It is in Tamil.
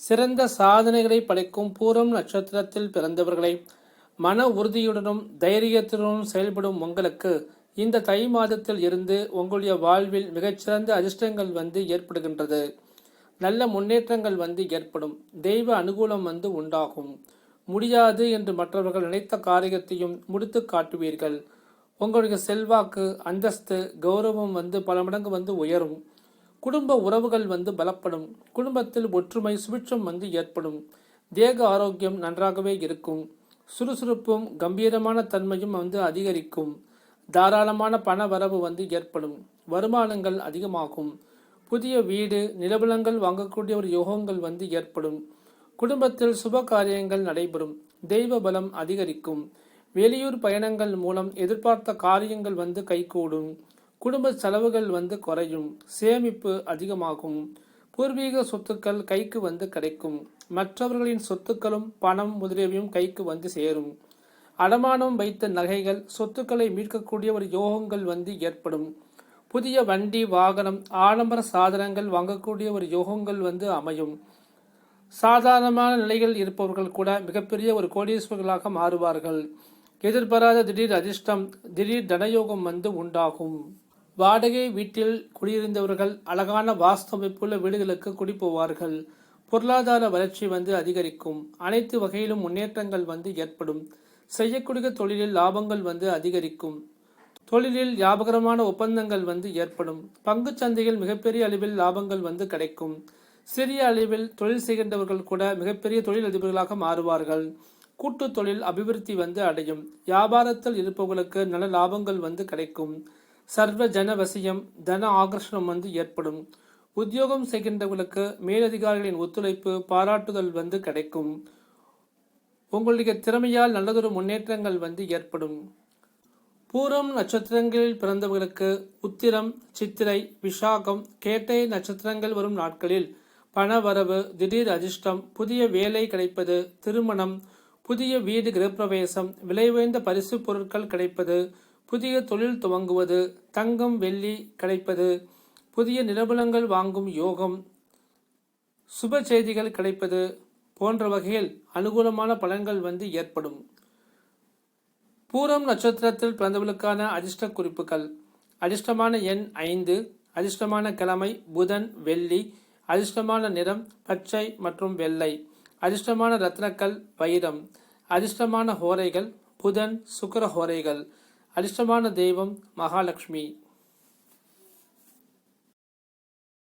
சிறந்த சாதனைகளை படைக்கும் பூரம் நட்சத்திரத்தில் பிறந்தவர்களை மன உறுதியுடனும் தைரியத்துடனும் செயல்படும் உங்களுக்கு இந்த தை மாதத்தில் இருந்து உங்களுடைய வாழ்வில் மிகச்சிறந்த அதிர்ஷ்டங்கள் வந்து ஏற்படுகின்றது. நல்ல முன்னேற்றங்கள் வந்து ஏற்படும். தெய்வ அனுகூலம் வந்து உண்டாகும். முடியாது என்று மற்றவர்கள் நினைத்த காரியத்தையும் முடித்து காட்டுவீர்கள். உங்களுடைய செல்வாக்கு அந்தஸ்து கௌரவம் வந்து பல மடங்கு வந்து உயரும். குடும்ப உறவுகள் வந்து பலப்படும். குடும்பத்தில் ஒற்றுமை சுபிட்சம் வந்து ஏற்படும். தேக ஆரோக்கியம் நன்றாகவே இருக்கும். சுறுசுறுப்பும் கம்பீரமான தன்மையும் வந்து அதிகரிக்கும். தாராளமான பண வரவு வந்து ஏற்படும். வருமானங்கள் அதிகமாகும். புதிய வீடு நிலபலங்கள் வாங்கக்கூடிய ஒரு யோகங்கள் வந்து ஏற்படும். குடும்பத்தில் சுப காரியங்கள் நடைபெறும். தெய்வ பலம் அதிகரிக்கும். வெளியூர் பயணங்கள் மூலம் எதிர்பார்த்த காரியங்கள் வந்து கைகூடும். குடும்ப செலவுகள் வந்து குறையும் சேமிப்பு அதிகமாகும் பூர்வீக சொத்துக்கள் கைக்கு வந்து கிடைக்கும் மற்றவர்களின் சொத்துக்களும் பணம் முதலியவையும் கைக்கு வந்து சேரும். அடமானம் வைத்த நகைகள் சொத்துக்களை மீட்கக்கூடிய ஒரு யோகங்கள் வந்து ஏற்படும். புதிய வண்டி வாகனம் ஆடம்பர சாதனங்கள் வாங்கக்கூடிய ஒரு யோகங்கள் வந்து அமையும். சாதாரணமான நிலையில் இருப்பவர்கள் கூட மிகப்பெரிய ஒரு கோடீஸ்வர்களாக மாறுவார்கள். எதிர்பாராத திடீர் அதிர்ஷ்டம் திடீர் தனயோகம் வந்து உண்டாகும். வாடகை வீட்டில் குடியிருந்தவர்கள் அழகான வாஸ்தமைப்புள்ள வீடுகளுக்கு குடி போவார்கள் பொருளாதார வளர்ச்சி வந்து அதிகரிக்கும். அனைத்து வகையிலும் முன்னேற்றங்கள் வந்து ஏற்படும். செய்யக்கூடிய தொழிலில் லாபங்கள் வந்து அதிகரிக்கும். தொழிலில் லாபகரமான ஒப்பந்தங்கள் வந்து ஏற்படும். பங்கு சந்தையில் மிகப்பெரிய அளவில் லாபங்கள் வந்து கிடைக்கும். சிறிய அளவில் தொழில் செய்கின்றவர்கள் கூட மிகப்பெரிய தொழில் அதிபர்களாக மாறுவார்கள். கூட்டு தொழில் அபிவிருத்தி வந்து அடையும். வியாபாரத்தில் இருப்பவர்களுக்கு நல்ல லாபங்கள் வந்து கிடைக்கும். சர்வ ஜனவசியம் தன ஆகர்ஷணம் வந்து ஏற்படும். உத்தியோகம் செய்கின்றவர்களுக்கு மேலதிகாரிகளின் ஒத்துழைப்பு பாராட்டுதல் வந்து கிடைக்கும். உங்களுடைய திறமையால் நல்லதொரு முன்னேற்றங்கள் வந்து ஏற்படும். பூரம் நட்சத்திரங்களில் பிறந்தவர்களுக்கு உத்திரம் சித்திரை விசாகம் கேட்டை நட்சத்திரங்கள் வரும் நாட்களில் பணவரவு திடீர் அதிர்ஷ்டம் புதிய வேலை கிடைப்பது திருமணம் புதிய வீடு கிரகப்பிரவேசம் விலை உயர்ந்த பரிசு பொருட்கள் கிடைப்பது புதிய தொழில் துவங்குவது தங்கம் வெள்ளி கிடைப்பது புதிய நிலபலங்கள் வாங்கும் யோகம் சுப செய்திகள் கிடைப்பது போன்ற வகையில் அனுகூலமான பலன்கள் வந்து ஏற்படும். பூரம் நட்சத்திரத்தில் பிறந்தவர்களுக்கான அதிர்ஷ்ட குறிப்புகள். அதிர்ஷ்டமான எண் ஐந்து அதிர்ஷ்டமான கிழமை புதன் வெள்ளி அதிர்ஷ்டமான நிறம் பச்சை மற்றும் வெள்ளை அதிர்ஷ்டமான ரத்னக்கல் வைரம் அதிர்ஷ்டமான ஹோரைகள் புதன் சுக்கர ஹோரைகள் அதிர்ஷ்டமான தெய்வம் மகாலட்சுமி